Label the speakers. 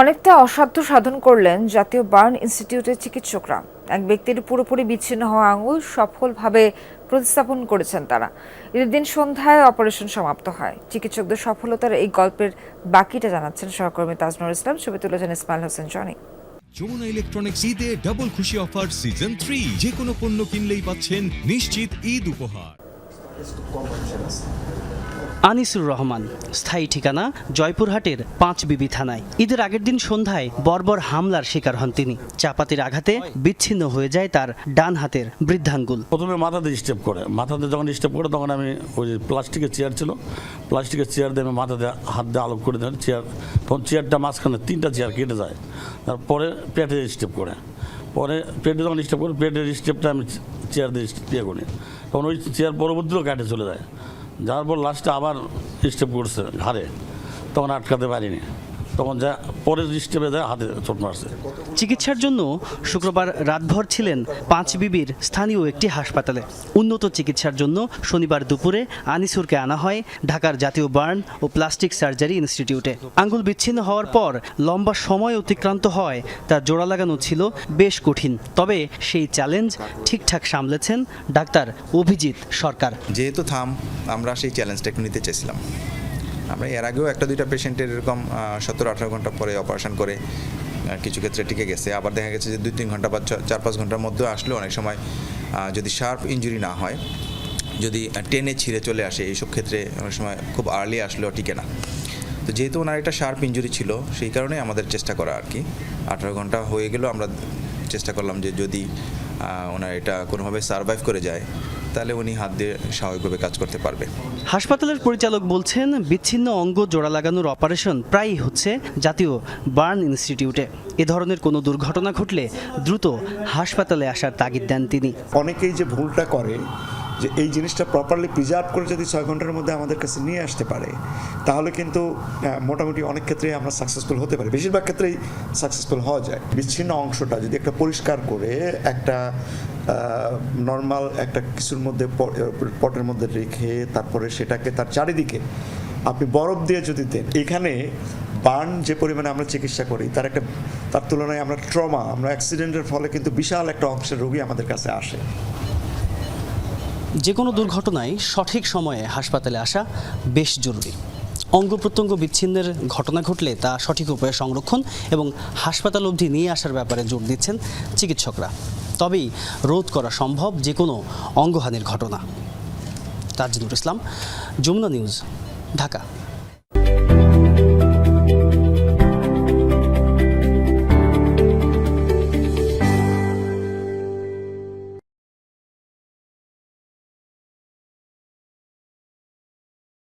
Speaker 1: অনেকটা অসাধ্য সাধন করলেন জাতীয় বার্ন ইনস্টিটিউটের চিকিৎসকরা। এক ব্যক্তির পুরোপুরি বিচ্ছিন্ন হওয়া আঙুল সফলভাবে প্রতিস্থাপন করেছেন তারা। ঈদের দিন সন্ধ্যায় অপারেশন সমাপ্ত হয়। চিকিৎসকদের সফলতার এই গল্পের বাকিটা জানাচ্ছেন সহকর্মী তাজনুর ইসলাম। ছবি তুলেছেন ইসমাইল হোসেন জনি।
Speaker 2: যমুনা ইলেকট্রনিক্স ঈদে ডাবল খুশি অফার সিজন থ্রি যে কোনো পণ্য কিনলেই পাচ্ছেন নিশ্চিত ঈদ উপহার।
Speaker 3: আনিসুর রহমান, স্থায়ী ঠিকানা জয়পুরহাটের পাঁচ বিবি থানায়। ঈদের আগের দিন সন্ধ্যায় বর্বর হামলার শিকার হন তিনি। চাপাতির আঘাতে বিচ্ছিন্ন হয়ে যায় তার ডান হাতের বৃদ্ধাঙ্গুল।
Speaker 4: প্রথমে মাথাতে স্টেপ করে। মাথাতে যখন স্টেপ করে তখন আমি ওই প্লাস্টিকের চেয়ার ছিল প্লাস্টিকের চেয়ার দিয়ে আমি মাথাতে হাত দিয়ে আলোক করে দিলাম। চেয়ার তখন চেয়ারটা মাঝখানে তিনটা চেয়ার কেটে যায়। তারপরে পেটে স্টেপ করে। পরে পেটে যখন স্টেপ করি, পেটের স্টেপটা আমি চেয়ার দিয়ে ইয়ে করি। তখন ওই চেয়ার পরবর্তীতেও কাটে চলে যায়। যাওয়ার পর লাস্টে আবার স্টেপ করছে ঘাড়ে। তখন আটকাতে পারিনি। তখন যা পরের স্টেপে যায় হাতে চোট মারছে।
Speaker 3: চিকিৎসার জন্য শুক্রবার রাতভর ছিলেন পাঁচ বিবির স্থানীয় একটি হাসপাতালে। উন্নত চিকিৎসার জন্য শনিবার দুপুরে আনিসুরকে আনা হয় ঢাকার জাতীয় বার্ন ও প্লাস্টিক সার্জারি ইনস্টিটিউটে। আঙ্গুল বিচ্ছিন্ন হওয়ার পর লম্বা সময় অতিক্রান্ত হয় তার জোড়া লাগানো ছিল বেশ কঠিন। তবে সেই চ্যালেঞ্জ ঠিকঠাক সামলেছেন ডাক্তার অভিজিৎ সরকার।
Speaker 5: যেহেতু থাম আমরা সেই চ্যালেঞ্জটা একটু নিতে চেয়েছিলাম। আমরা এর আগেও একটা দুইটা পেশেন্টের এরকম সতেরো আঠারো ঘণ্টা পরে অপারেশন করে কিছু ক্ষেত্রে টিকে গেছে। আবার দেখা গেছে যে দুই তিন ঘণ্টা বা চার পাঁচ ঘণ্টার মধ্যে আসলে অনেক সময় যদি শার্প ইঞ্জুরি না হয়, যদি টেনে ছিঁড়ে চলে আসে, এইসব ক্ষেত্রে অনেক সময় খুব আর্লি আসলেও টিকে না। তো যেহেতু ওনার একটা শার্প ইঞ্জুরি ছিল, সেই কারণে আমাদের চেষ্টা করা আর কি। আঠারো ঘণ্টা হয়ে গেলেও আমরা চেষ্টা করলাম যে যদি ওনার এটা কোনোভাবে সার্ভাইভ করে যায় তাহলে উনি হাত দিয়ে স্বাভাবিকভাবে কাজ করতে পারবে।
Speaker 3: হাসপাতালের পরিচালক বলছেন বিচ্ছিন্ন অঙ্গ জোড়া লাগানোর অপারেশন প্রায়ই হচ্ছে জাতীয় বার্ন ইনস্টিটিউটে। এ ধরনের কোনো দুর্ঘটনা ঘটলে দ্রুত হাসপাতালে আসার তাগিদ দেন তিনি।
Speaker 6: অনেকেই যে ভুলটা করে যে এই জিনিসটা প্রপারলি প্রিজার্ভ করে যদি ছয় ঘণ্টার মধ্যে আমাদের কাছে নিয়ে আসতে পারে, তাহলে কিন্তু মোটামুটি অনেক ক্ষেত্রেই আমরা সাকসেসফুল হতে পারি। বেশিরভাগ ক্ষেত্রেই সাকসেসফুল হওয়া যায়। বিচ্ছিন্ন অংশটা যদি একটা পরিষ্কার করে, একটা নর্মাল একটা কিছুর মধ্যে পটের মধ্যে রেখে তারপরে সেটাকে তার চারিদিকে আপনি বরফ দিয়ে যদি দেন, এখানে বার্ন যে পরিমাণে আমরা চিকিৎসা করি, তার একটা, তার তুলনায় আমরা ট্রমা, আমরা অ্যাক্সিডেন্টের ফলে কিন্তু বিশাল একটা অংশের রোগী আমাদের কাছে আসে।
Speaker 3: যে কোনো দুর্ঘটনায় সঠিক সময়ে হাসপাতালে আসা বেশ জরুরি। অঙ্গ প্রত্যঙ্গ বিচ্ছিন্নের ঘটনা ঘটলে তা সঠিক উপায়ে সংরক্ষণ এবং হাসপাতাল অবধি নিয়ে আসার ব্যাপারে জোর দিচ্ছেন চিকিৎসকরা। তবেই রোধ করা সম্ভব যে কোনো অঙ্গহানির ঘটনা। তাজনুর ইসলাম, যমুনা নিউজ, ঢাকা।